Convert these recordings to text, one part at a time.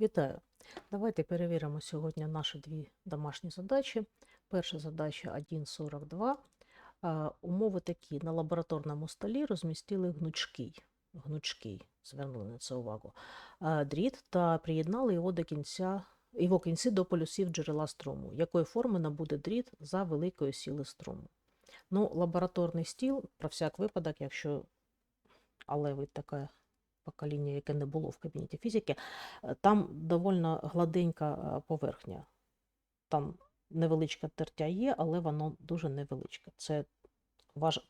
Вітаю! Давайте перевіримо сьогодні наші дві домашні задачі. Перша задача 1.42. Умови такі. На лабораторному столі розмістили гнучкий, гнучкий, звернули на це увагу, дріт та приєднали його до кінця, його кінці до полюсів джерела струму. Якої форми набуде дріт за великої сили струму? Ну, лабораторний стіл, про всяк випадок, якщо але ви таке покоління, яке не було в кабінеті фізики, е, там доволі гладенька е, поверхня. Там невеличке тертя є, але воно дуже невеличке. Це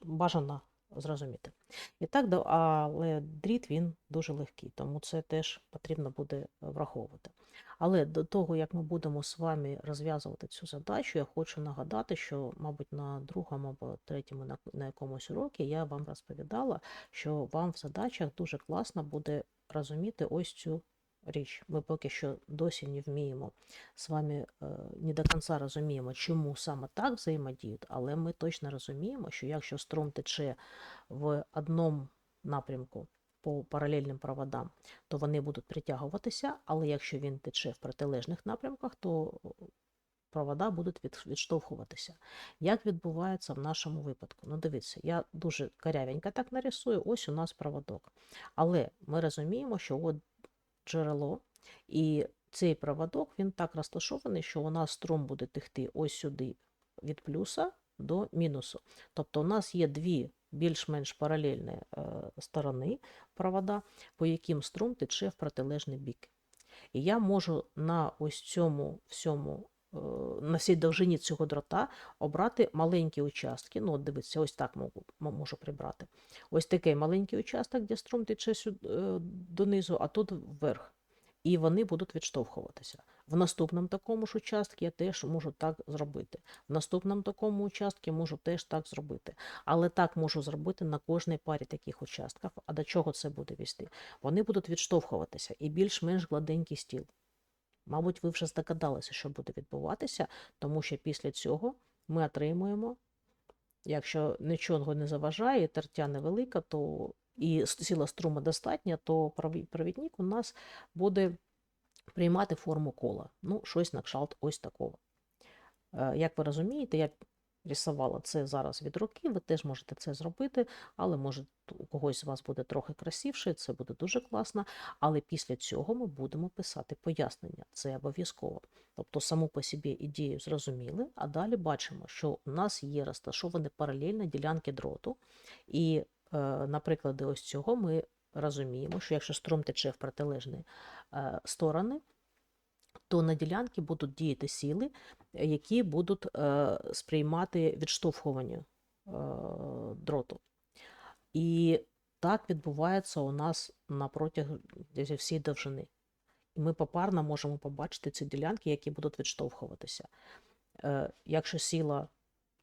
бажано зрозуміти. І так, але дріт він дуже легкий, тому це теж потрібно буде е, враховувати. Але до того, як ми будемо з вами розв'язувати цю задачу, я хочу нагадати, що, мабуть, на другому або третьому на, якомусь уроці я вам розповідала, що вам в задачах дуже класно буде розуміти ось цю річ. Ми поки що досі не вміємо з вами е, не до кінця розуміємо, чому саме так взаємодіють, але ми точно розуміємо, що якщо струм тече в одному напрямку по паралельним проводам, то вони будуть притягуватися, але якщо він тече в протилежних напрямках, то провода будуть відштовхуватися. Як відбувається в нашому випадку? Ну, дивіться, я дуже карявенько так нарисую, ось у нас проводок. Але ми розуміємо, що от джерело, і цей проводок він так розташований, що у нас струм буде текти ось сюди від плюса до мінусу. Тобто у нас є дві більш-менш паралельні е, сторони провода, по яким струм тече в протилежний бік. І я можу на ось цьому всьому, е, на всій довжині цього дрота обрати маленькі участки. Ну, от дивіться, ось так можу, можу прибрати. Ось такий маленький участок, де струм тече донизу, а тут вверх. І вони будуть відштовхуватися. В наступному такому ж участку я теж можу так зробити. В наступному такому участку можу теж так зробити. Але так можу зробити на кожній парі таких участків. А до чого це буде вести? Вони будуть відштовхуватися і більш-менш гладенький стіл. Мабуть, ви вже здогадалися, що буде відбуватися, тому що після цього ми отримуємо, якщо нічого не заважає, тертя невелика, то і с- сила струму достатня, то провідник у нас буде приймати форму кола. Ну, щось на кшталт ось такого. Е, Як ви розумієте, я рисувала це зараз від руки, ви теж можете це зробити, але може у когось з вас буде трохи красивше, це буде дуже класно. Але після цього ми будемо писати пояснення. Це обов'язково. Тобто саму по собі ідею зрозуміли, а далі бачимо, що у нас є розташовані паралельно ділянки дроту. І е, на прикладі ось цього ми розуміємо, що якщо струм тече в протилежні е, сторони, то на ділянки будуть діяти сили, е, які будуть е, сприймати відштовхування е, дроту. І так відбувається у нас на протязі всієї довжини. І ми попарно можемо побачити ці ділянки, які будуть відштовхуватися. Якщо сила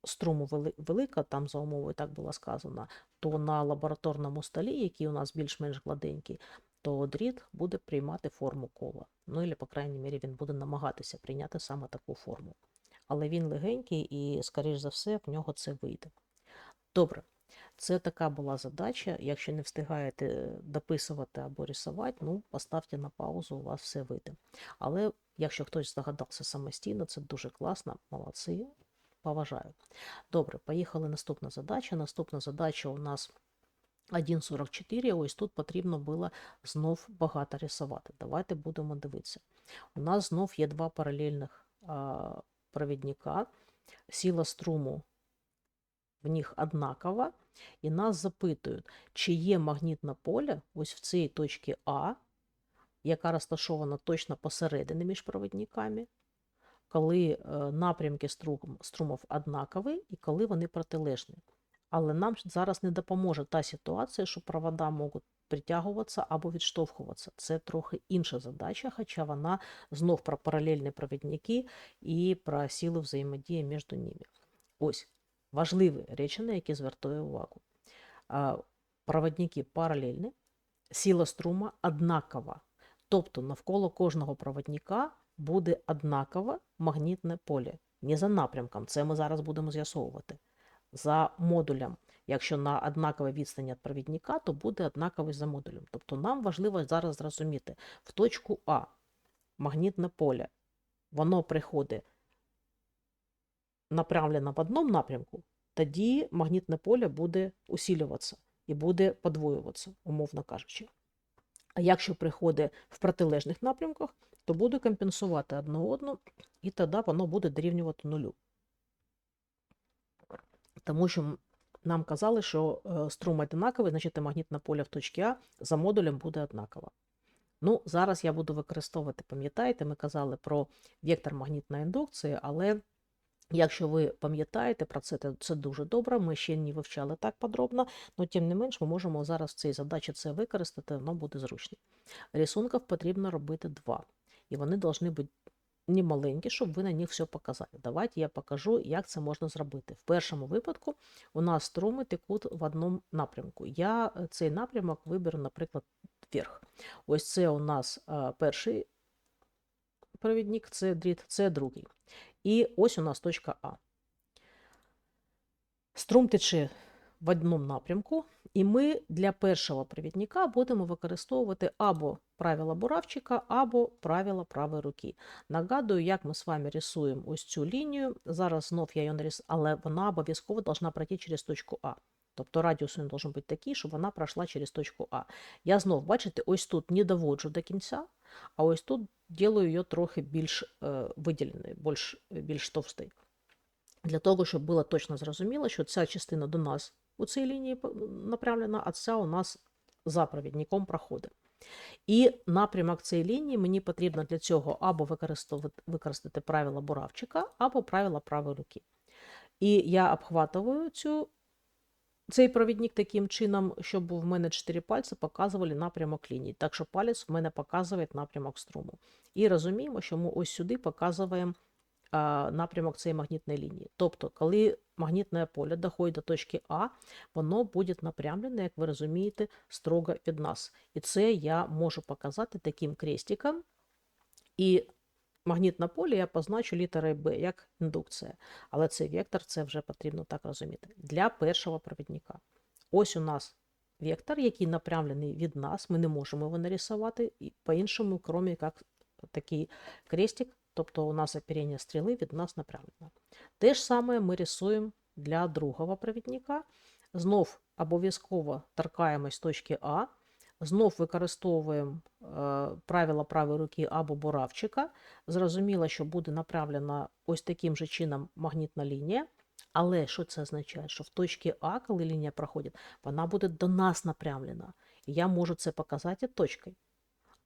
струму велика, там за умовою так було сказано, то на лабораторному столі, який у нас більш-менш гладенький, то дріт буде приймати форму кола. Ну, або, по крайній мірі, він буде намагатися прийняти саме таку форму. Але він легенький і, скоріш за все, в нього це вийде. Добре, це така була задача. Якщо не встигаєте дописувати або рисувати, ну, поставте на паузу, у вас все вийде. Але якщо хтось здогадався самостійно, це дуже класно, молодці, поважаю. Добре, поїхали наступна задача. Наступна задача у нас 1.44. Ось тут потрібно було знов багато рисувати. Давайте будемо дивитися. У нас знов є два паралельних а, провідника. Сила струму в них однакова, і нас запитують, чи є магнітне поле ось в цій точці А, яка розташована точно посередині між провідниками, коли е, напрямки струм, струмов однакові і коли вони протилежні. Але нам зараз не допоможе та ситуація, що провода можуть притягуватися або відштовхуватися. Це трохи інша задача, хоча вона знов про паралельні провідники і про силу взаємодії між ними. Ось важливі речі, на які звертаю увагу. Проводники паралельні, сила струма однакова. Тобто навколо кожного проводника буде однакове магнітне поле. Не за напрямком, це ми зараз будемо з'ясовувати. За модулем. Якщо на однаковій відстані від провідника, то буде однаковий за модулем. Тобто нам важливо зараз зрозуміти в точку А магнітне поле, воно приходить направлено в одному напрямку, тоді магнітне поле буде усилюватися і буде подвоюватися, умовно кажучи. А якщо приходить в протилежних напрямках, то буде компенсувати одне одну, і тоді воно буде дорівнювати нулю. Тому що нам казали, що е, струм однаковий, значить магнітне поле в точці А за модулем буде однаково. Ну, зараз я буду використовувати, пам'ятаєте, ми казали про вектор магнітної індукції, але якщо ви пам'ятаєте про це, то це дуже добре. Ми ще не вивчали так подробно, але тим не менш ми можемо зараз в цій задачі це використати, воно буде зручно. Рисунків потрібно робити два. І вони повинні бути не маленькі, щоб ви на них все показали. Давайте я покажу, як це можна зробити. В першому випадку у нас струми текуть в одному напрямку. Я е, цей напрямок виберу, наприклад, вверх. Ось це у нас е, перший провідник, це дріт, це другий. І ось у нас точка А. Струм тече в одному напрямку, і ми для першого провідника будемо використовувати або правила буравчика, або правила правої руки. Нагадую, як ми з вами рисуємо ось цю лінію. Зараз знов я її нарисую, але вона обов'язково повинна пройти через точку А. Тобто радіус він должен бути такий, щоб вона пройшла через точку А. Я знов, бачите, ось тут не доводжу до кінця, а ось тут ділаю її трохи більш е, виділеною, більш, більш товстою. Для того, щоб було точно зрозуміло, що ця частина до нас у цій лінії направлена, а ця у нас за провідником проходить. І напрямок цієї лінії мені потрібно для цього або використати правила буравчика, або правила правої руки. І я обхватую цю, цей провідник таким чином, щоб в мене чотири пальці показували напрямок лінії. Так що палець в мене показує напрямок струму. І розуміємо, що ми ось сюди показуємо напрямок цієї магнітної лінії. Тобто, коли магнітне поле доходить до точки А, воно буде напрямлене, як ви розумієте, строго від нас. І це я можу показати таким крестиком. І магнітне поле я позначу літерою Б як індукція. Але цей вектор це вже потрібно так розуміти. Для першого провідника. Ось у нас вектор, який напрямлений від нас. Ми не можемо його нарисувати по-іншому, крім як такий крестик, тобто у нас оперення стріли від нас направлено. Те ж саме ми рисуємо для другого провідника. Знов обов'язково торкаємось точки А, знов використовуємо е, правила правої руки або буравчика. Зрозуміло, що буде направлена ось таким же чином магнітна лінія. Але що це означає? Що в точці А, коли лінія проходить, вона буде до нас напрямлена. І я можу це показати точкою.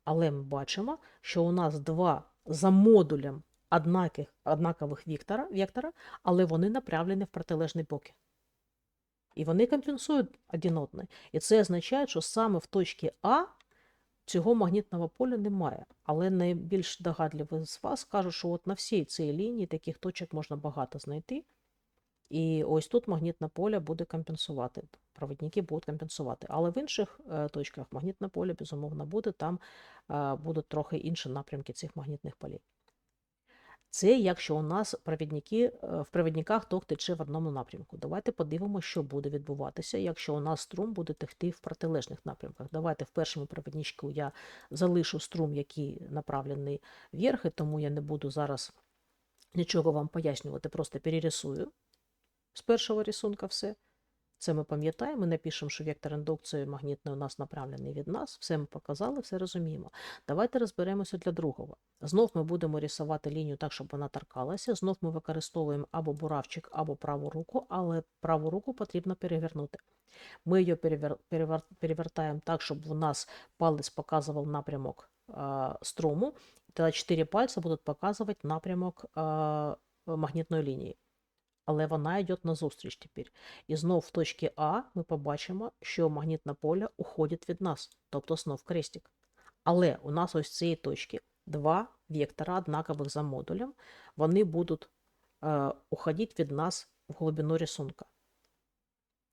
Але ми бачимо, що у нас два за модулем однаких, однакових віктора, вектора, але вони направлені в протилежні боки. І вони компенсують один одне. І це означає, що саме в точці А цього магнітного поля немає. Але найбільш догадливі з вас кажуть, що от на всій цій лінії таких точок можна багато знайти. І ось тут магнітне поле буде компенсувати. Провідники будуть компенсувати. Але в інших е, точках магнітне поле, безумовно, буде, там е, будуть трохи інші напрямки цих магнітних полей. Це якщо у нас провідники, е, в провідниках ток тече в одному напрямку. Давайте подивимося, що буде відбуватися, якщо у нас струм буде текти в протилежних напрямках. Давайте в першому провідничку я залишу струм, який направлений вверх, і тому я не буду зараз нічого вам пояснювати, просто перерисую з першого рисунка все. Це ми пам'ятаємо, ми напишемо, що вектор індукції магнітної у нас направлений від нас. Все ми показали, все розуміємо. Давайте розберемося для другого. Знов ми будемо рисувати лінію так, щоб вона торкалася. Знов ми використовуємо або буравчик, або праву руку, але праву руку потрібно перевернути. Ми її перевер... перевер... перевертаємо так, щоб у нас палець показував напрямок а, струму. Тоді чотири пальці будуть показувати напрямок а, магнітної лінії але вона йде назустріч тепер. І знов в точці А ми побачимо, що магнітне поле уходить від нас, тобто знов крестик. Але у нас ось з цієї точки два вектора однакових за модулем, вони будуть е, уходити від нас в глибину рисунка.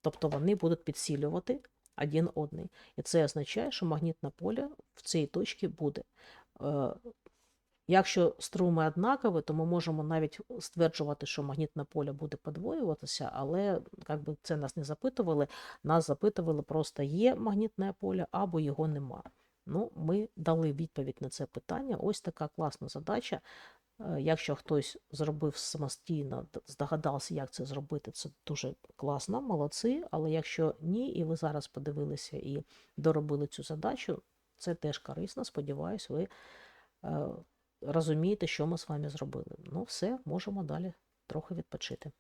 Тобто вони будуть підсилювати один одний. І це означає, що магнітне поле в цій точці буде. Е, Якщо струми однакові, то ми можемо навіть стверджувати, що магнітне поле буде подвоюватися, але як би це нас не запитували, нас запитували просто є магнітне поле або його нема. Ну, ми дали відповідь на це питання. Ось така класна задача. Е, Якщо хтось зробив самостійно, здогадався, як це зробити, це дуже класно, молодці. Але якщо ні, і ви зараз подивилися і доробили цю задачу, це теж корисно. Сподіваюсь, ви е, розумієте, що ми з вами зробили. Ну, все, можемо далі трохи відпочити.